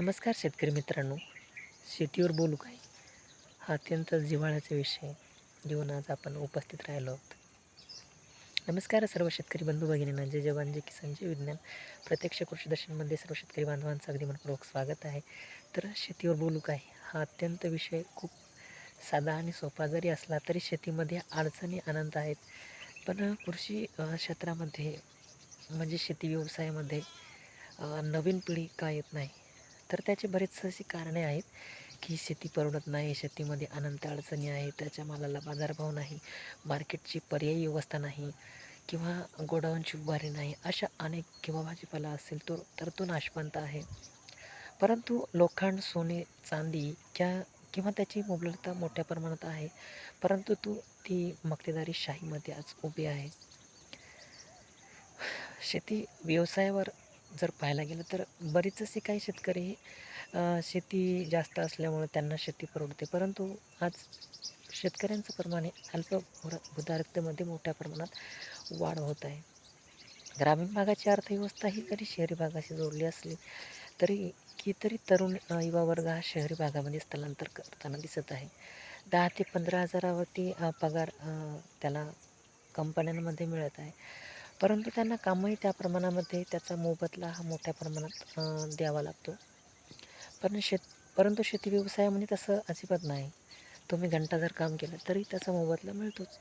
नमस्कार शेतकरी मित्रांनो. शेतीवर बोलू काय? हा अत्यंत जिव्हाळ्याचा विषय घेऊन आज आपण उपस्थित राहिलो आहोत. नमस्कार सर्व शेतकरी बंधू भगिनींना. जय जवान जय किसान जय विज्ञान. प्रत्यक्ष कृषी दर्शनमध्ये सर्व शेतकरी बांधवांचं अगदी मनपूर्वक स्वागत आहे. तर शेतीवर बोलू काय? हा अत्यंत विषय खूप साधा आणि सोपा जरी असला तरी शेतीमध्ये अडचणी अनंत आहेत. पण कृषी क्षेत्रामध्ये म्हणजे शेती व्यवसायामध्ये नवीन पिढी का येत नाही? तर त्याचे बरेच अशी कारणे आहेत की शेती परवडत नाही शेतीमध्ये अनंत अडचणी आहेत त्याच्या मालाला बाजारभाव नाही मार्केटची पर्यायी व्यवस्था नाही किंवा गोडाऊनची उभारी नाही अशा अनेक किंवा भाजीपाला असेल तो तर तो नाशवंत आहे. परंतु लोखंड सोने चांदी क्या किंवा त्याची मुबलकता मोठ्या प्रमाणात आहे परंतु तू ती मक्तेदारी शाहीमध्ये आज उभी आहे. शेती व्यवसायावर जर पाहायला गेलं तर बरीच असे काही शेतकरी शेती जास्त असल्यामुळे त्यांना शेती परवडते. परंतु आज शेतकऱ्यांचं प्रमाणे अल्प भूधारकतेमध्ये मोठ्या प्रमाणात वाढ होत आहे. ग्रामीण भागाची अर्थव्यवस्था ही जरी शहरी भागाशी जोडली असली तरी कितीतरी तरुण युवा वर्ग हा शहरी भागामध्ये स्थलांतर करताना दिसत आहे. दहा ते पंधरा हजारावरती पगार त्याला कंपन्यांमध्ये मिळत आहे. परंतु त्यांना कामही त्या प्रमाणामध्ये त्याचा मोबदला हा मोठ्या प्रमाणात द्यावा लागतो. पण शेत परंतु शेती व्यवसायामध्ये तसं अजिबात नाही. तुम्ही घंटा जर काम केलं तरी त्याचा मोबदला मिळतोच.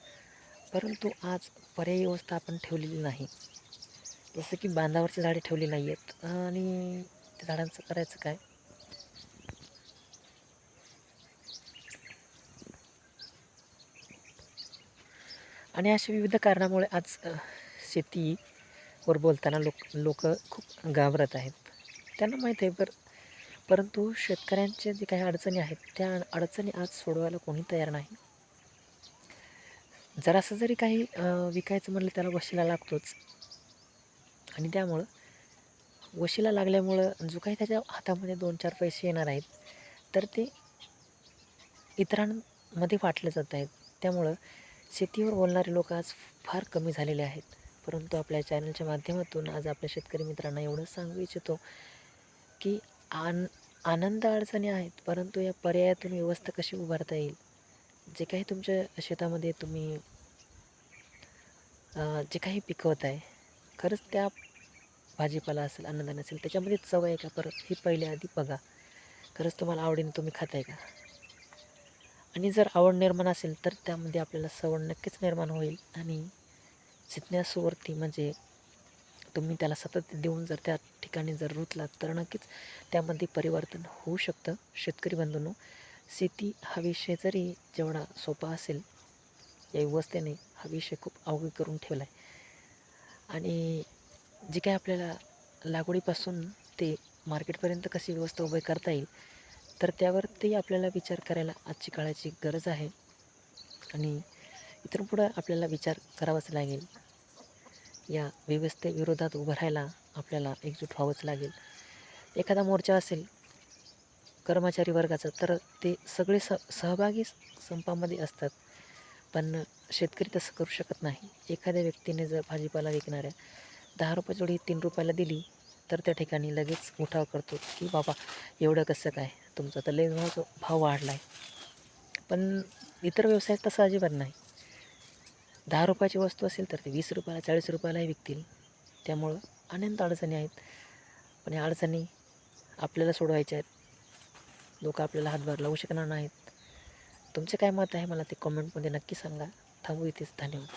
परंतु आज पर्यायी व्यवस्था आपण ठेवलेली नाही. जसं की बांधावरची झाडे ठेवली नाही आहेत आणि त्या झाडांचं करायचं काय? आणि अशा विविध कारणामुळे आज शेतीवर बोलताना लोक लोक खूप घाबरत आहेत. त्यांना माहीत आहे बरं परंतु शेतकऱ्यांच्या जे काही अडचणी आहेत त्या अडचणी आज सोडवायला कोणी तयार नाही. जरासं जरी काही विकायचं म्हणलं त्याला वशिला लागतोच. आणि त्यामुळं वशिला लागल्यामुळं जो काही त्याच्या हातामध्ये दोन चार पैसे येणार आहेत तर ते इतरांमध्ये वाटले जात आहेत. त्यामुळं शेतीवर बोलणारे लोक आज फार कमी झालेले आहेत. परंतु आपल्या चॅनलच्या माध्यमातून आज आपल्या शेतकरी मित्रांना एवढंच सांगू इच्छितो की आन आनंद अडचणी आहेत परंतु या पर्यायातून व्यवस्था कशी उभारता येईल? जे काही तुमच्या शेतामध्ये तुम्ही जे काही पिकवत आहे खरंच त्या भाजीपाला असेल अन्नदान असेल त्याच्यामध्ये चव आहे का? परत ही पहिले आधी बघा. खरंच तुम्हाला आवडीने तुम्ही खाताय का? आणि जर आवड निर्माण असेल तर त्यामध्ये आपल्याला सवड नक्कीच निर्माण होईल आणि जिज्ञासूवरती म्हणजे तुम्ही त्याला सतत देऊन जर त्या ठिकाणी जर रुतलात तर नक्कीच त्यामध्ये परिवर्तन होऊ शकतं. शेतकरी बंधूंनो शेती हा विषय जरी जेवढा सोपा असेल या व्यवस्थेने हा विषय खूप अवघड करून ठेवला आहे आणि जे काय आपल्याला लागवडीपासून ते मार्केटपर्यंत कशी व्यवस्था उभी करता येईल तर त्यावरती आपल्याला विचार करायला आजची काळाची गरज आहे. आणि इथून पुढं आपल्याला विचार करावाच लागेल. या व्यवस्थेविरोधात उभं राहायला आपल्याला एकजूट व्हावंच लागेल. एखादा मोर्चा असेल कर्मचारी वर्गाचा तर ते सगळे स सहभागी संपामध्ये असतात. पण शेतकरी तसं करू शकत नाही. एखाद्या व्यक्तीने जर भाजीपाला विकणाऱ्या दहा रुपये जोडी तीन रुपयाला दिली तर त्या ठिकाणी लगेच उठाव करतो की बाबा एवढं कसं काय? तुमचा तर लय भाव भाव वाढला आहे पण इतर व्यवसायात तसं अजिबात नाही. दहा रुपयाची वस्तू असेल तर ते वीस रुपयाला चाळीस रुपयालाही विकतील. त्यामुळं अनंत अडचणी आहेत. पण या अडचणी आपल्याला सोडवायच्या आहेत. लोक आपल्याला हातभार लावू शकणार नाहीत. तुमचे काय मत आहे? मला ते कमेंटमध्ये नक्की सांगा. थांबू इथेच. धन्यवाद.